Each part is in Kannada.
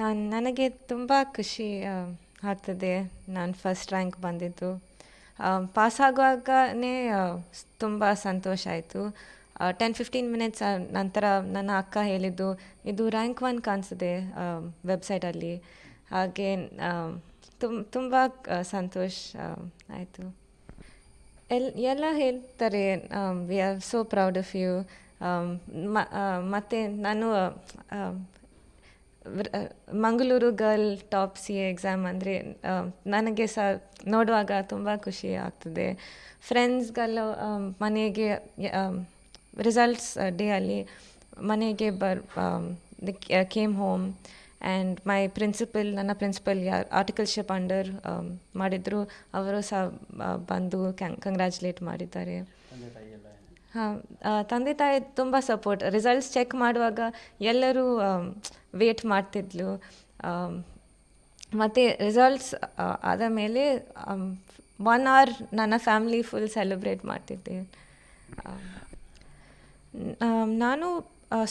ನಾನು, ನನಗೆ ತುಂಬ ಖುಷಿ ಆಗ್ತದೆ. ನಾನು ಫಸ್ಟ್ ರ್ಯಾಂಕ್ ಬಂದಿದ್ದು. ಪಾಸ್ ಆಗುವಾಗನೇ ತುಂಬ ಸಂತೋಷ ಆಯಿತು. ಟೆನ್ ಫಿಫ್ಟೀನ್ ಮಿನಿಟ್ಸ್ ನಂತರ ನನ್ನ ಅಕ್ಕ ಹೇಳಿದ್ದು, ಇದು ರ್ಯಾಂಕ್ ಒನ್ ಕಾಣಿಸಿದೆ ವೆಬ್ಸೈಟಲ್ಲಿ ಹಾಗೆ ತುಂಬ ತುಂಬ ಸಂತೋಷ ಆಯಿತು. ಎಲ್, ಎಲ್ಲ ಹೇಳ್ತಾರೆ we are so proud of you ಮತ್ತು ನಾನು Mangaluru girl top C exam ಅಂದರೆ ನನಗೆ ಸಹ ನೋಡುವಾಗ ತುಂಬ ಖುಷಿ ಆಗ್ತದೆ. ಫ್ರೆಂಡ್ಸ್ಗಳು ಮನೆಗೆ ರಿಸಲ್ಟ್ಸ್ ಡೇ ಅಲ್ಲಿ ಮನೆಗೆ ಬರ್ came home and my principal ನನ್ನ ಪ್ರಿನ್ಸಿಪಲ್ ಯಾರು ಆರ್ಟಿಕಲ್ಶಿಪ್ ಅಂಡರ್ ಮಾಡಿದ್ರು. ಅವರು ಸಹ ಬಂದು ಕಂಗ್ರ್ಯಾಚುಲೇಟ್ ಮಾಡಿದ್ದಾರೆ. ಹಾಂ ತಂದೆ ತಾಯಿ ತುಂಬ ಸಪೋರ್ಟ್ ರಿಸಲ್ಟ್ಸ್ ಚೆಕ್ ಮಾಡುವಾಗ ಎಲ್ಲರೂ ವೇಟ್ ಮಾಡ್ತಿದ್ಲು. ಮತ್ತು ರಿಸಲ್ಟ್ಸ್ ಆದ ಮೇಲೆ ಒನ್ ಅವರ್ ನನ್ನ ಫ್ಯಾಮ್ಲಿ ಫುಲ್ ಸೆಲೆಬ್ರೇಟ್ ಮಾಡ್ತಿದ್ದೆ. ನಾನು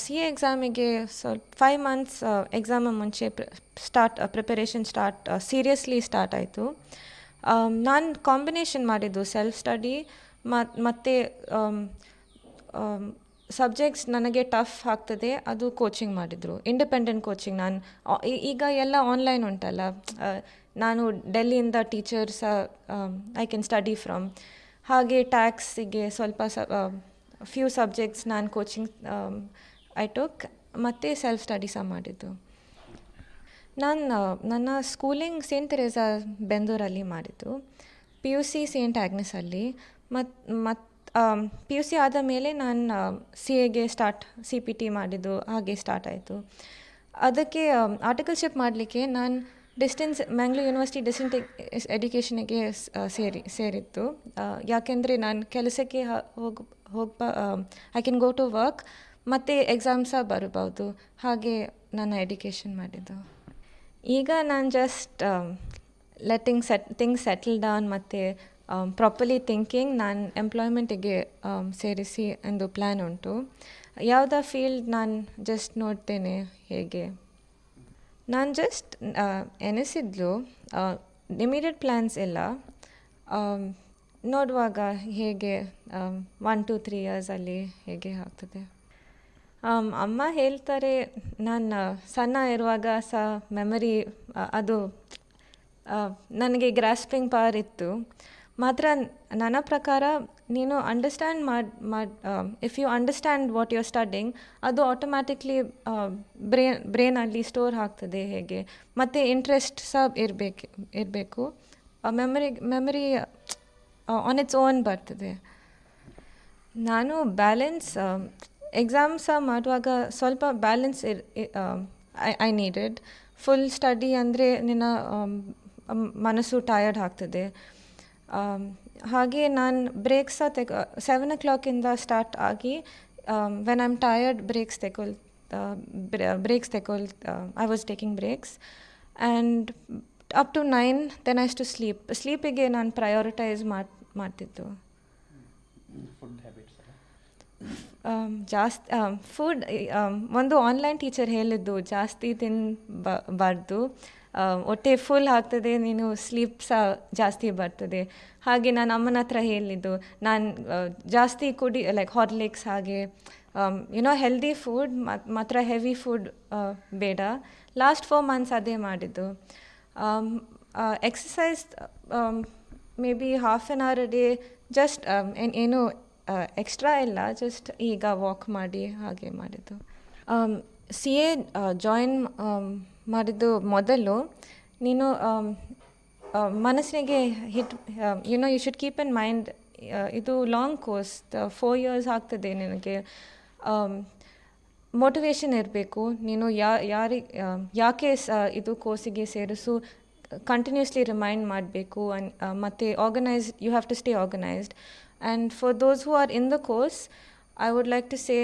ಸಿ ಎ ಎಕ್ಸಾಮಿಗೆ ಸ್ವಲ್ಪ ಫೈವ್ ಮಂತ್ಸ್ ಎಕ್ಸಾಮ್ ಮುಂಚೆ start preparation start seriously start ಆಯಿತು. ನಾನು ಕಾಂಬಿನೇಷನ್ ಮಾಡಿದ್ದು ಸೆಲ್ಫ್ ಸ್ಟಡಿ ಮತ್ತು ಸಬ್ಜೆಕ್ಟ್ಸ್ ನನಗೆ ಟಫ್ ಆಗ್ತದೆ, ಅದು ಕೋಚಿಂಗ್ ಮಾಡಿದರು. ಇಂಡಿಪೆಂಡೆಂಟ್ ಕೋಚಿಂಗ್ ನಾನು ಈಗ ಎಲ್ಲ ಆನ್ಲೈನ್ ಉಂಟಲ್ಲ. ನಾನು ಡೆಲ್ಲಿಯಿಂದ teachers I can study from ಹಾಗೆ ಟ್ಯಾಕ್ಸಿಗೆ ಸ್ವಲ್ಪ ಸ ಫ್ಯೂ ಸಬ್ಜೆಕ್ಟ್ಸ್ ನಾನು ಕೋಚಿಂಗ್ ಐ ಟೋಕ್ ಮತ್ತು ಸೆಲ್ಫ್ ಸ್ಟಡಿ ಸಹ ಮಾಡಿದ್ದು. ನಾನು ನನ್ನ ಸ್ಕೂಲಿಂಗ್ ಸೇಂಟ್ ತೆರೇಸಾ ಬೆಂದೂರಲ್ಲಿ ಮಾಡಿದ್ದು. ಪಿ ಯು ಸಿ ಸೇಂಟ್ ಆಗ್ನೆಸಲ್ಲಿ ಮತ್ತು ಮತ್ತು ಪಿ ಯು ಸಿ ಆದ ಮೇಲೆ ನಾನು ಸಿ ಎಗೆ ಸ್ಟಾರ್ಟ್ ಸಿ ಪಿ ಟಿ ಮಾಡಿದ್ದು, ಹಾಗೆ ಸ್ಟಾರ್ಟ್ ಆಯಿತು. ಅದಕ್ಕೆ ಆರ್ಟಿಕಲ್ಶಿಪ್ ಮಾಡಲಿಕ್ಕೆ ನಾನು ಡಿಸ್ಟೆನ್ಸ್ ಮ್ಯಾಂಗ್ಳೂರ್ ಯೂನಿವರ್ಸಿಟಿ ಡಿಸ್ಟೆಂಟ್ ಎಡ್ಯುಕೇಷನಿಗೆ ಸೇರಿ, ಸೇರಿತ್ತು. ಯಾಕೆಂದರೆ ನಾನು ಕೆಲಸಕ್ಕೆ ಹೋಗಿ, ಹೋಗ್ಬ I can go to work ಮತ್ತು ಎಕ್ಸಾಮ್ ಸಹ ಬರಬಹುದು. ಹಾಗೆ ನನ್ನ ಎಡ್ಯುಕೇಷನ್ ಮಾಡಿದ್ದು. ಈಗ ನಾನು just letting set things settle down ಮತ್ತು ಪ್ರಾಪರ್ಲಿ ಥಿಂಕಿಂಗ್ ನಾನು ಎಂಪ್ಲಾಯ್ಮೆಂಟಿಗೆ ಸೇರಿಸಿ ಎಂದು ಪ್ಲ್ಯಾನ್ ಉಂಟು. ಯಾವುದೋ ಫೀಲ್ಡ್ ನಾನು ಜಸ್ಟ್ ನೋಡ್ತೇನೆ ಹೇಗೆ? ನಾನು ಜಸ್ಟ್ ಎನಿಸಿದ್ಲು ಇಮಿಡಿಯೇಟ್ ಪ್ಲ್ಯಾನ್ಸ್ ಇಲ್ಲ ನೋಡುವಾಗ ಹೇಗೆ ಒನ್ ಟು ತ್ರೀ ಇಯರ್ಸಲ್ಲಿ ಹೇಗೆ ಆಗ್ತದೆ. ಆಮ್, ಅಮ್ಮ ಹೇಳ್ತಾರೆ ನಾನು ಸಣ್ಣ ಇರುವಾಗ ಸಹ ಮೆಮರಿ ಅದು ನನಗೆ ಗ್ರಾಸ್ಪಿಂಗ್ ಪವರ್ ಇತ್ತು. ಮಾತ್ರ ನನ್ನ ಪ್ರಕಾರ ನೀನು ಅಂಡರ್ಸ್ಟ್ಯಾಂಡ್ ಮಾಡಿ if you understand what you are studying ಅದು ಆಟೋಮ್ಯಾಟಿಕ್ಲಿ ಬ್ರೇನ್ ಬ್ರೇನಲ್ಲಿ ಸ್ಟೋರ್ ಆಗ್ತದೆ ಹೇಗೆ. ಮತ್ತು ಇಂಟ್ರೆಸ್ಟ್ ಸಹ ಇರಬೇಕು ಇರಬೇಕು. Memory memory on its own ಬರ್ತದೆ. ನಾನು ಬ್ಯಾಲೆನ್ಸ್ ಎಕ್ಸಾಮ್ ಸಹ ಮಾಡುವಾಗ ಸ್ವಲ್ಪ ಬ್ಯಾಲೆನ್ಸ್ ಇರ್ I I needed full study ಅಂದರೆ ನಿನ್ನ ಮನಸ್ಸು ಟಯರ್ಡ್ ಆಗ್ತದೆ. ಹಾಗೆ ನಾನು ಬ್ರೇಕ್ಸ ತೆಗ ಸೆವೆನ್ ಓ ಕ್ಲಾಕಿಂದ ಸ್ಟಾರ್ಟ್ ಆಗಿ ವೆನ್ ಐಮ್ ಟಯರ್ಡ್ ಬ್ರೇಕ್ಸ್ ತೆಗೊಳ್ breaks ತೆಗೊಳ್ I was taking breaks and up to nine then is to sleep ಸ್ಲೀಪಿಗೆ ನಾನು ಪ್ರಯೋರಿಟೈಸ್ ಮಾಡಿ ಮಾಡ್ತಿದ್ದು ಜಾಸ್ತಿ ಫುಡ್ ಒಂದು ಆನ್ಲೈನ್ ಟೀಚರ್ ಹೇಳಿದ್ದು ಜಾಸ್ತಿ ತಿನ್ನಬಾರ್ದು ಹೊಟ್ಟೆ ಫುಲ್ ಆಗ್ತದೆ, ನೀನು ಸ್ಲೀಪ್ ಸಹ ಜಾಸ್ತಿ ಬರ್ತದೆ. ಹಾಗೆ ನಾನು ಅಮ್ಮನ ಹತ್ರ ಹೇಳಿದ್ದು, ನಾನು ಜಾಸ್ತಿ ಕುಡಿ ಲೈಕ್ ಹಾರ್ಲಿಕ್ಸ್ ಹಾಗೆ ಯುನೋ ಹೆಲ್ದಿ ಫುಡ್ ಮಾತ್ರ ಹೆವಿ ಫುಡ್ ಬೇಡ. ಲಾಸ್ಟ್ ಫೋರ್ ಮಂತ್ಸ್ ಅದೇ ಮಾಡಿದ್ದು. Exercise maybe half an hour day just ಏನು ಎಕ್ಸ್ಟ್ರಾ ಇಲ್ಲ ಜಸ್ಟ್ ಈಗ ವಾಕ್ ಮಾಡಿ, ಹಾಗೆ ಮಾಡಿದ್ದು. ಸಿ ಎ ಜಾಯಿನ್ ಮಾಡಿದ್ದು ಮೊದಲು ನೀನು ಮನಸ್ಸಿನಿಗೆ hit hit you know you should keep in mind ಇದು ಲಾಂಗ್ ಕೋರ್ಸ್ ಫೋರ್ ಇಯರ್ಸ್ ಆಗ್ತದೆ ನಿನಗೆ. ಮೋಟಿವೇಶನ್ ಇರಬೇಕು. ನೀನು ಯಾ, ಯಾರಿ ಯಾಕೆ ಸ, ಇದು ಕೋರ್ಸಿಗೆ ಸೇರಿಸು ಕಂಟಿನ್ಯೂಸ್ಲಿ ರಿಮೈಂಡ್ ಮಾಡಬೇಕು ಅನ್ ಮತ್ತು organise you have to stay organised and for those who are in the course I would like to say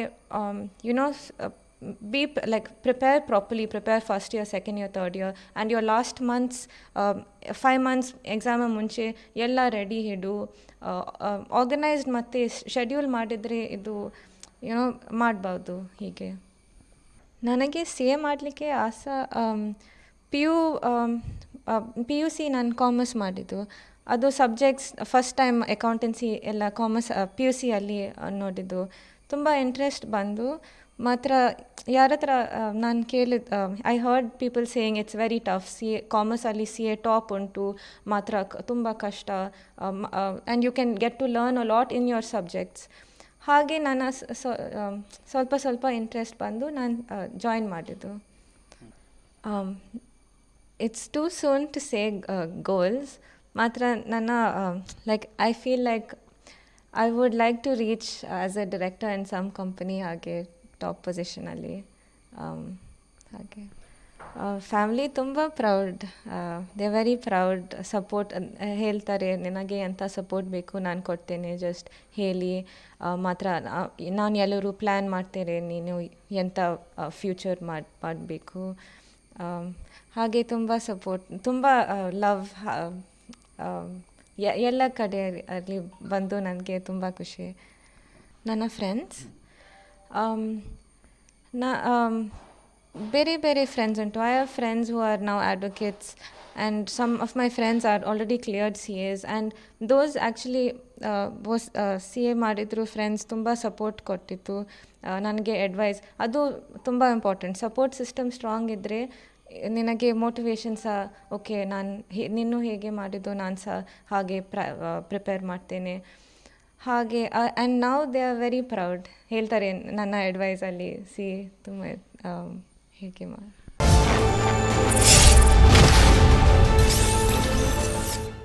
you know be like prepare properly, prepare first year, second year, third year, and your last months, um, five months exam ಮುಂಚೆ ಎಲ್ಲ ರೆಡಿ ಇಡು. ಆರ್ಗನೈಸ್ಡ್ ಮತ್ತು ಶೆಡ್ಯೂಲ್ ಮಾಡಿದರೆ ಇದು ಏನೋ ಮಾಡ್ಬೋದು ಹೀಗೆ. ನನಗೆ ಸಿ ಎ ಮಾಡಲಿಕ್ಕೆ ಆಸ P U P U C ನಾನು ಕಾಮರ್ಸ್ ಮಾಡಿದ್ದು. ಅದು ಸಬ್ಜೆಕ್ಟ್ಸ್ ಫಸ್ಟ್ ಟೈಮ್ ಅಕೌಂಟೆನ್ಸಿ ಎಲ್ಲ ಕಾಮರ್ಸ್ ಪಿ ಯು ಸಿಯಲ್ಲಿ ನೋಡಿದ್ದು. ತುಂಬ ಇಂಟ್ರೆಸ್ಟ್ ಬಂದು ಮಾತ್ರ ಯಾರ ಹತ್ರ ನಾನು ಕೇಳಿದ I heard people saying it's very tough C A ಕಾಮರ್ಸಲ್ಲಿ C A top ಉಂಟು, ಮಾತ್ರ ತುಂಬ ಕಷ್ಟ. And you can get to learn a lot in your subjects ಹಾಗೆ ನನ್ನ ಸ್ವಲ್ಪ ಸ್ವಲ್ಪ ಇಂಟ್ರೆಸ್ಟ್ ಬಂದು ನಾನು ಜಾಯಿನ್ ಮಾಡಿದ್ದು. It's too soon to say goals ಮಾತ್ರ ನನ್ನ like I feel like I would like to reach as a director in some company ಹಾಗೆ. ಟಾಪ್ ಪೊಸಿಷನಲ್ಲಿ ಹಾಗೆ. ಫ್ಯಾಮ್ಲಿ ತುಂಬ proud they very proud support ಹೇಳ್ತಾರೆ, ನಿನಗೆ ಎಂಥ ಸಪೋರ್ಟ್ ಬೇಕು ನಾನು ಕೊಡ್ತೇನೆ ಜಸ್ಟ್ ಹೇಳಿ. ಮಾತ್ರ ನಾನು ಎಲ್ಲರೂ ಪ್ಲ್ಯಾನ್ ಮಾಡ್ತೇನೆ, ನೀನು ಎಂಥ ಫ್ಯೂಚರ್ ಮಾಡಿ, ಮಾಡಬೇಕು. ಹಾಗೆ ತುಂಬ ಸಪೋರ್ಟ್ ತುಂಬ ಲವ್ ಎಲ್ಲ ಕಡೆ ಅಲ್ಲಿ ಬಂದು ನನಗೆ ತುಂಬ ಖುಷಿ. ನನ್ನ ಫ್ರೆಂಡ್ಸ್ ನಾ ಬೇರೆ ಬೇರೆ ಫ್ರೆಂಡ್ಸ್ ಉಂಟು I have friends who are now advocates and some of my friends are already cleared C S and those actually both C A ಮಾಡಿದ್ರು ಫ್ರೆಂಡ್ಸ್ ತುಂಬ ಸಪೋರ್ಟ್ ಕೊಟ್ಟಿತ್ತು ನನಗೆ ಅಡ್ವೈಸ್ ಅದು ತುಂಬ ಇಂಪಾರ್ಟೆಂಟ್ ಸಪೋರ್ಟ್ ಸಿಸ್ಟಮ್ ಸ್ಟ್ರಾಂಗ್ ಇದ್ದರೆ ನಿನಗೆ ಮೋಟಿವೇಶನ್ ಸಹ ಓಕೆ ನಾನು ಹೇ, ನೀನು ಹೇಗೆ ಮಾಡಿದ್ದು ನಾನು ಸಹ ಹಾಗೆ ಪ್ರ ಪ್ರಿಪೇರ್ ಮಾಡ್ತೇನೆ. ಹಾಗೆ ಆ್ಯಂಡ್ ನಾವು ದೇ ಆರ್ ವೆರಿ ಪ್ರೌಡ್ ಹೇಳ್ತಾರೆ ನನ್ನ ಅಡ್ವೈಸಲ್ಲಿ ಸಿ ತುಂಬ ಹೇಗೆ ಮಾ